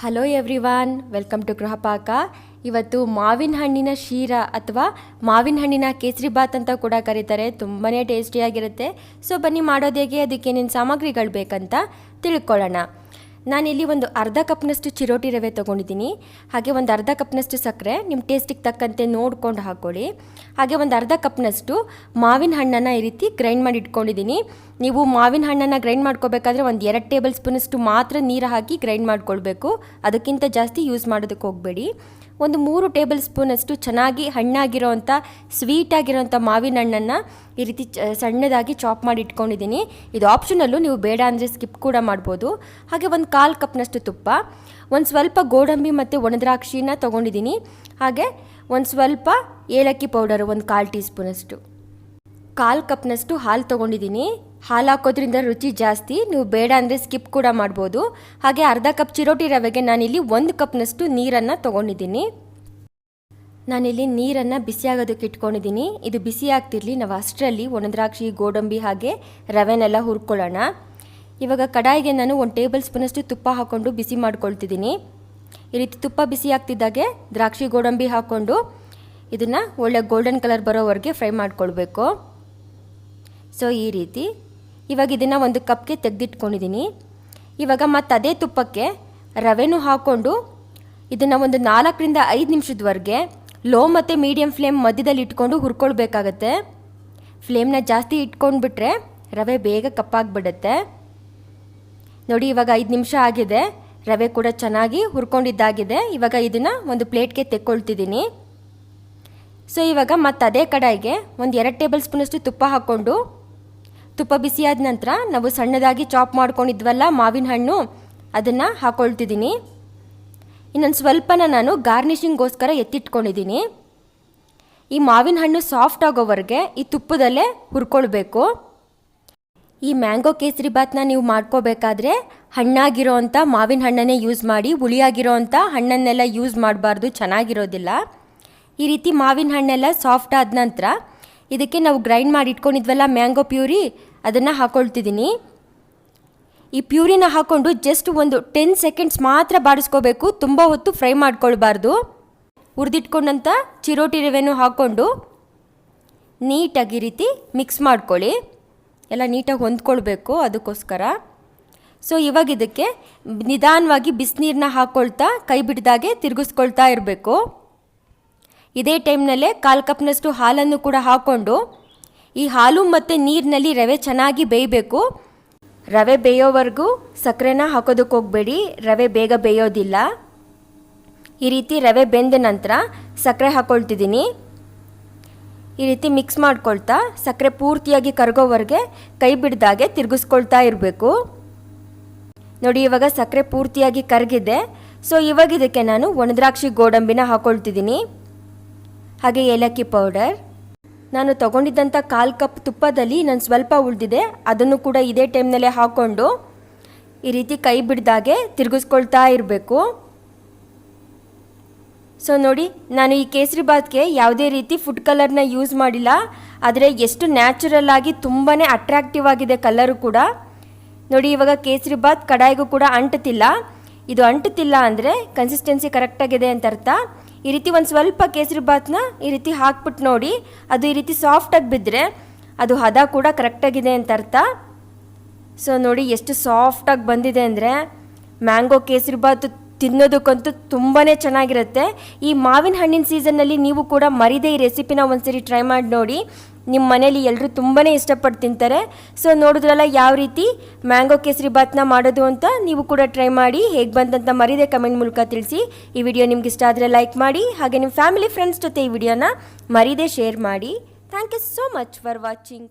Hello everyone welcome to Grihapaka ಇವತ್ತು ಮಾವಿನ ಹಣ್ಣಿನ ಶೀರ ಅಥವಾ ಮಾವಿನ ಹಣ್ಣಿನ ಕೇಸರಿ ಬಾತ್ ಅಂತ ಕೂಡ ಕರೀತಾರೆ. ತುಂಬಾ ಟೇಸ್ಟಿಯಾಗಿರುತ್ತೆ. ಸೊ ಬನ್ನಿ ಮಾಡೋದು ಹೇಗೆ? ಅದಕ್ಕೆ ಏನೇನು ಸಾಮಗ್ರಿಗಳು ಬೇಕಂತ ತಿಳ್ಕೊಳ್ಳೋಣ. ನಾನಿಲ್ಲಿ ಒಂದು ಅರ್ಧ ಕಪ್ನಷ್ಟು ಚಿರೋಟಿ ರವೆ ತೊಗೊಂಡಿದ್ದೀನಿ. ಹಾಗೆ ಒಂದು ಅರ್ಧ ಕಪ್ನಷ್ಟು ಸಕ್ಕರೆ ನಿಮ್ಮ ಟೇಸ್ಟಿಗೆ ತಕ್ಕಂತೆ ನೋಡ್ಕೊಂಡು ಹಾಕ್ಕೊಳ್ಳಿ ಹಾಗೆ ಒಂದು ಅರ್ಧ ಕಪ್ನಷ್ಟು ಮಾವಿನ ಹಣ್ಣನ್ನು ಈ ರೀತಿ ಗ್ರೈಂಡ್ ಮಾಡಿ ಇಟ್ಕೊಂಡಿದ್ದೀನಿ. ನೀವು ಮಾವಿನ ಹಣ್ಣನ್ನು ಗ್ರೈಂಡ್ ಮಾಡ್ಕೋಬೇಕಾದ್ರೆ ಒಂದು ಎರಡು ಟೇಬಲ್ ಸ್ಪೂನಷ್ಟು ಮಾತ್ರ ನೀರು ಹಾಕಿ ಗ್ರೈಂಡ್ ಮಾಡ್ಕೊಳ್ಬೇಕು. ಅದಕ್ಕಿಂತ ಜಾಸ್ತಿ ಯೂಸ್ ಮಾಡೋದಕ್ಕೆ ಹೋಗಬೇಡಿ. ಒಂದು ಮೂರು ಟೇಬಲ್ ಸ್ಪೂನಷ್ಟು ಚೆನ್ನಾಗಿ ಹಣ್ಣಾಗಿರೋವಂಥ ಸ್ವೀಟ್ ಆಗಿರೋವಂಥ ಮಾವಿನ ಹಣ್ಣನ್ನು ಈ ರೀತಿ ಸಣ್ಣದಾಗಿ ಚಾಪ್ ಮಾಡಿ ಇಟ್ಕೊಂಡಿದ್ದೀನಿ. ಇದು ಆಪ್ಷನಲ್ಲು ನೀವು ಬೇಡ ಅಂದರೆ ಸ್ಕಿಪ್ ಕೂಡ ಮಾಡ್ಬೋದು. ಹಾಗೆ ಒಂದು ಕಾಲು ಕಪ್ನಷ್ಟು ತುಪ್ಪ, ಒಂದು ಸ್ವಲ್ಪ ಗೋಡಂಬಿ ಮತ್ತು ಒಣದ್ರಾಕ್ಷಿನ ತೊಗೊಂಡಿದ್ದೀನಿ. ಹಾಗೆ ಒಂದು ಸ್ವಲ್ಪ ಏಲಕ್ಕಿ ಪೌಡರು ಒಂದು ಕಾಲು ಟೀ ಸ್ಪೂನಷ್ಟು ಕಾಲು ಕಪ್ನಷ್ಟು ಹಾಲು ತೊಗೊಂಡಿದ್ದೀನಿ. ಹಾಲು ಹಾಕೋದ್ರಿಂದ ರುಚಿ ಜಾಸ್ತಿ, ನೀವು ಬೇಡ ಅಂದರೆ ಸ್ಕಿಪ್ ಕೂಡ ಮಾಡ್ಬೋದು. ಹಾಗೆ ಅರ್ಧ ಕಪ್ ಚಿರೋಟಿ ರವೆಗೆ ನಾನಿಲ್ಲಿ ಒಂದು ಕಪ್ನಷ್ಟು ನೀರನ್ನು ತೊಗೊಂಡಿದ್ದೀನಿ. ನಾನಿಲ್ಲಿ ನೀರನ್ನು ಬಿಸಿಯಾಗೋದಕ್ಕೆ ಇಟ್ಕೊಂಡಿದ್ದೀನಿ. ಇದು ಬಿಸಿ ಆಗ್ತಿರಲಿ, ನಾವು ಅಷ್ಟರಲ್ಲಿ ಒಣದ್ರಾಕ್ಷಿ, ಗೋಡಂಬಿ ಹಾಗೆ ರವೆನೆಲ್ಲ ಹುರ್ಕೊಳ್ಳೋಣ. ಇವಾಗ ಕಡಾಯಿಗೆ ನಾನು ಒಂದು ಟೇಬಲ್ ಸ್ಪೂನಷ್ಟು ತುಪ್ಪ ಹಾಕ್ಕೊಂಡು ಬಿಸಿ ಮಾಡ್ಕೊಳ್ತಿದ್ದೀನಿ. ಈ ರೀತಿ ತುಪ್ಪ ಬಿಸಿ ಆಗ್ತಿದ್ದಾಗೆ ದ್ರಾಕ್ಷಿ, ಗೋಡಂಬಿ ಹಾಕ್ಕೊಂಡು ಇದನ್ನು ಒಳ್ಳೆ ಗೋಲ್ಡನ್ ಕಲರ್ ಬರೋವರೆಗೆ ಫ್ರೈ ಮಾಡ್ಕೊಳ್ಬೇಕು. ಸೊ ಈ ರೀತಿ ಇವಾಗ ಇದನ್ನು ಒಂದು ಕಪ್ಗೆ ತೆಗೆದಿಟ್ಕೊಂಡಿದ್ದೀನಿ ಇವಾಗ ಮತ್ತು ಅದೇ ತುಪ್ಪಕ್ಕೆ ರವೆನೂ ಹಾಕ್ಕೊಂಡು ಇದನ್ನು ಒಂದು ನಾಲ್ಕರಿಂದ ಐದು ನಿಮಿಷದವರೆಗೆ ಲೋ ಮತ್ತು ಮೀಡಿಯಮ್ ಫ್ಲೇಮ್ ಮಧ್ಯದಲ್ಲಿ ಇಟ್ಕೊಂಡು ಹುರ್ಕೊಳ್ಬೇಕಾಗತ್ತೆ. ಫ್ಲೇಮ್ನ ಜಾಸ್ತಿ ಇಟ್ಕೊಂಡ್ಬಿಟ್ರೆ ರವೆ ಬೇಗ ಕಪ್ಪಾಗಿಬಿಡುತ್ತೆ. ನೋಡಿ, ಇವಾಗ ಐದು ನಿಮಿಷ ಆಗಿದೆ. ರವೆ ಕೂಡ ಚೆನ್ನಾಗಿ ಹುರ್ಕೊಂಡಿದ್ದಾಗಿದೆ. ಇವಾಗ ಇದನ್ನು ಒಂದು ಪ್ಲೇಟ್ಗೆ ತೆಕ್ಕೊಳ್ತಿದ್ದೀನಿ ಸೊ, ಇವಾಗ ಮತ್ತು ಅದೇ ಕಡಾಯಿಗೆ ಒಂದು ಎರಡು ಟೇಬಲ್ ಸ್ಪೂನಷ್ಟು ತುಪ್ಪ ಹಾಕ್ಕೊಂಡು ತುಪ್ಪ ಬಿಸಿಯಾದ ನಂತರ ನಾವು ಸಣ್ಣದಾಗಿ ಚಾಪ್ ಮಾಡ್ಕೊಂಡಿದ್ವಲ್ಲ ಮಾವಿನ ಹಣ್ಣು, ಅದನ್ನು ಹಾಕ್ಕೊಳ್ತಿದ್ದೀನಿ ಇನ್ನೊಂದು ಸ್ವಲ್ಪನ ನಾನು ಗಾರ್ನಿಷಿಂಗ್ಗೋಸ್ಕರ ಎತ್ತಿಟ್ಕೊಂಡಿದ್ದೀನಿ. ಈ ಮಾವಿನ ಹಣ್ಣು ಸಾಫ್ಟ್ ಆಗೋವರೆಗೆ ಈ ತುಪ್ಪದಲ್ಲೇ ಹುರ್ಕೊಳ್ಬೇಕು. ಈ ಮ್ಯಾಂಗೋ ಕೇಸರಿ ಬಾತ್ನ ನೀವು ಮಾಡ್ಕೋಬೇಕಾದ್ರೆ ಹಣ್ಣಾಗಿರೋ ಅಂಥ ಮಾವಿನ ಹಣ್ಣನ್ನೇ ಯೂಸ್ ಮಾಡಿ, ಹುಳಿಯಾಗಿರೋ ಅಂಥ ಹಣ್ಣನ್ನೆಲ್ಲ ಯೂಸ್ ಮಾಡಬಾರ್ದು, ಚೆನ್ನಾಗಿರೋದಿಲ್ಲ. ಈ ರೀತಿ ಮಾವಿನ ಹಣ್ಣೆಲ್ಲ ಸಾಫ್ಟ್ ಆದ ನಂತರ ಇದಕ್ಕೆ ನಾವು ಗ್ರೈಂಡ್ ಮಾಡಿ ಇಟ್ಕೊಂಡಿದ್ವಲ್ಲ ಮ್ಯಾಂಗೋ ಪ್ಯೂರಿ ಅದನ್ನು ಹಾಕ್ಕೊಳ್ತಿದ್ದೀನಿ ಈ ಪ್ಯೂರಿನ ಹಾಕ್ಕೊಂಡು ಜಸ್ಟ್ ಒಂದು ಟೆನ್ ಸೆಕೆಂಡ್ಸ್ ಮಾತ್ರ ಬಾಡಿಸ್ಕೋಬೇಕು. ತುಂಬ ಹೊತ್ತು ಫ್ರೈ ಮಾಡ್ಕೊಳ್ಬಾರ್ದು. ಹುರಿದಿಟ್ಕೊಂಡಂಥ ಚಿರೋಟಿ ರವೆನೂ ಹಾಕ್ಕೊಂಡು ನೀಟಾಗಿ ಈ ರೀತಿ ಮಿಕ್ಸ್ ಮಾಡ್ಕೊಳ್ಳಿ. ಎಲ್ಲ ನೀಟಾಗಿ ಹೊಂದ್ಕೊಳ್ಬೇಕು ಅದಕ್ಕೋಸ್ಕರ. ಸೊ ಇವಾಗ ಇದಕ್ಕೆ ನಿಧಾನವಾಗಿ ಬಿಸಿನೀರನ್ನ ಹಾಕ್ಕೊಳ್ತಾ ಕೈ ಬಿಡ್ದಾಗೆ ತಿರುಗಿಸ್ಕೊಳ್ತಾ ಇರಬೇಕು. ಇದೇ ಟೈಮ್ನಲ್ಲೇ ಕಾಲು ಕಪ್ನಷ್ಟು ಹಾಲನ್ನು ಕೂಡ ಹಾಕ್ಕೊಂಡು ಈ ಹಾಲು ಮತ್ತು ನೀರಿನಲ್ಲಿ ರವೆ ಚೆನ್ನಾಗಿ ಬೇಯಬೇಕು. ರವೆ ಬೇಯೋವರೆಗೂ ಸಕ್ಕರೆನ ಹಾಕೋದಕ್ಕೆ ಹೋಗಬೇಡಿ. ರವೆ ಬೇಗ ಬೇಯೋದಿಲ್ಲ. ಈ ರೀತಿ ರವೆ ಬೆಂದ ನಂತರ ಸಕ್ಕರೆ ಹಾಕ್ಕೊಳ್ತಿದ್ದೀನಿ ಈ ರೀತಿ ಮಿಕ್ಸ್ ಮಾಡ್ಕೊಳ್ತಾ ಸಕ್ಕರೆ ಪೂರ್ತಿಯಾಗಿ ಕರಗೋವರೆಗೆ ಕೈ ಬಿಡ್ದಾಗೆ ತಿರುಗಿಸ್ಕೊಳ್ತಾ ಇರಬೇಕು. ನೋಡಿ, ಇವಾಗ ಸಕ್ಕರೆ ಪೂರ್ತಿಯಾಗಿ ಕರಗಿದೆ. ಸೊ, ಇವಾಗ ಇದಕ್ಕೆ ನಾನು ಒಣದ್ರಾಕ್ಷಿ ಗೋಡಂಬಿನ ಹಾಕ್ಕೊಳ್ತಿದ್ದೀನಿ ಹಾಗೆ ಏಲಕ್ಕಿ ಪೌಡರ್. ನಾನು ತಗೊಂಡಿದ್ದಂಥ ಕಾಲು ಕಪ್ ತುಪ್ಪದಲ್ಲಿ ನಾನು ಸ್ವಲ್ಪ ಉಳಿದಿದೆ, ಅದನ್ನು ಕೂಡ ಇದೇ ಟೈಮ್ನಲ್ಲೇ ಹಾಕ್ಕೊಂಡು ಈ ರೀತಿ ಕೈ ಬಿಡ್ದಾಗೆ ತಿರುಗಿಸ್ಕೊಳ್ತಾ ಇರಬೇಕು. ಸೊ ನೋಡಿ, ನಾನು ಈ ಕೇಸರಿ ಬಾತ್ಗೆ ಯಾವುದೇ ರೀತಿ ಫುಡ್ ಕಲರ್ನ ಯೂಸ್ ಮಾಡಿಲ್ಲ, ಆದರೆ ಎಷ್ಟು ನ್ಯಾಚುರಲ್ ಆಗಿ ತುಂಬಾ ಅಟ್ರಾಕ್ಟಿವ್ ಆಗಿದೆ ಕಲರು ಕೂಡ. ನೋಡಿ, ಇವಾಗ ಕೇಸರಿ ಬಾತ್ ಕಡಾಯಿಗೂ ಕೂಡ ಅಂಟುತ್ತಿಲ್ಲ ಇದು ಅಂಟುತ್ತಿಲ್ಲ ಅಂದರೆ ಕನ್ಸಿಸ್ಟೆನ್ಸಿ ಕರೆಕ್ಟಾಗಿದೆ ಅಂತ ಅರ್ಥ. ಈ ರೀತಿ ಒಂದು ಸ್ವಲ್ಪ ಕೇಸರಿ ಬಾತ್ನ ಈ ರೀತಿ ಹಾಕ್ಬಿಟ್ಟು ನೋಡಿ. ಅದು ಈ ರೀತಿ ಸಾಫ್ಟಾಗಿ ಬಿದ್ದರೆ ಅದು ಹದ ಕೂಡ ಕರೆಕ್ಟಾಗಿದೆ ಅಂತ ಅರ್ಥ. ಸೊ ನೋಡಿ ಎಷ್ಟು ಸಾಫ್ಟಾಗಿ ಬಂದಿದೆ ಅಂದರೆ ಮ್ಯಾಂಗೋ ಕೇಸರಿ ಬಾತ್ ತಿನ್ನೋದಕ್ಕಂತೂ ತುಂಬಾ ಚೆನ್ನಾಗಿರುತ್ತೆ. ಈ ಮಾವಿನ ಹಣ್ಣಿನ ಸೀಸನ್ನಲ್ಲಿ ನೀವು ಕೂಡ ಮರಿದೇ ಈ ರೆಸಿಪಿನ ಒಂದ್ಸರಿ ಟ್ರೈ ಮಾಡಿ ನೋಡಿ. ನಿಮ್ಮ ಮನೇಲಿ ಎಲ್ಲರೂ ತುಂಬಾ ಇಷ್ಟಪಟ್ಟು ತಿಂತಾರೆ. ಸೊ ನೋಡಿದ್ರಲ್ಲ ಯಾವ ರೀತಿ? ಮ್ಯಾಂಗೋ ಕೇಸರಿ ಬಾತ್ನ ಮಾಡೋದು ಅಂತ ನೀವು ಕೂಡ ಟ್ರೈ ಮಾಡಿ. ಹೇಗೆ ಬಂತಂತ ಮರಿದೆ ಕಮೆಂಟ್ ಮೂಲಕ ತಿಳಿಸಿ. ಈ ವಿಡಿಯೋ ನಿಮ್ಗೆ ಇಷ್ಟ ಆದರೆ ಲೈಕ್ ಮಾಡಿ. ಹಾಗೆ ನಿಮ್ಮ ಫ್ಯಾಮಿಲಿ ಫ್ರೆಂಡ್ಸ್ ಜೊತೆ ಈ ವಿಡಿಯೋನ ಮರೀದೆ ಶೇರ್ ಮಾಡಿ. Thank you so much for watching.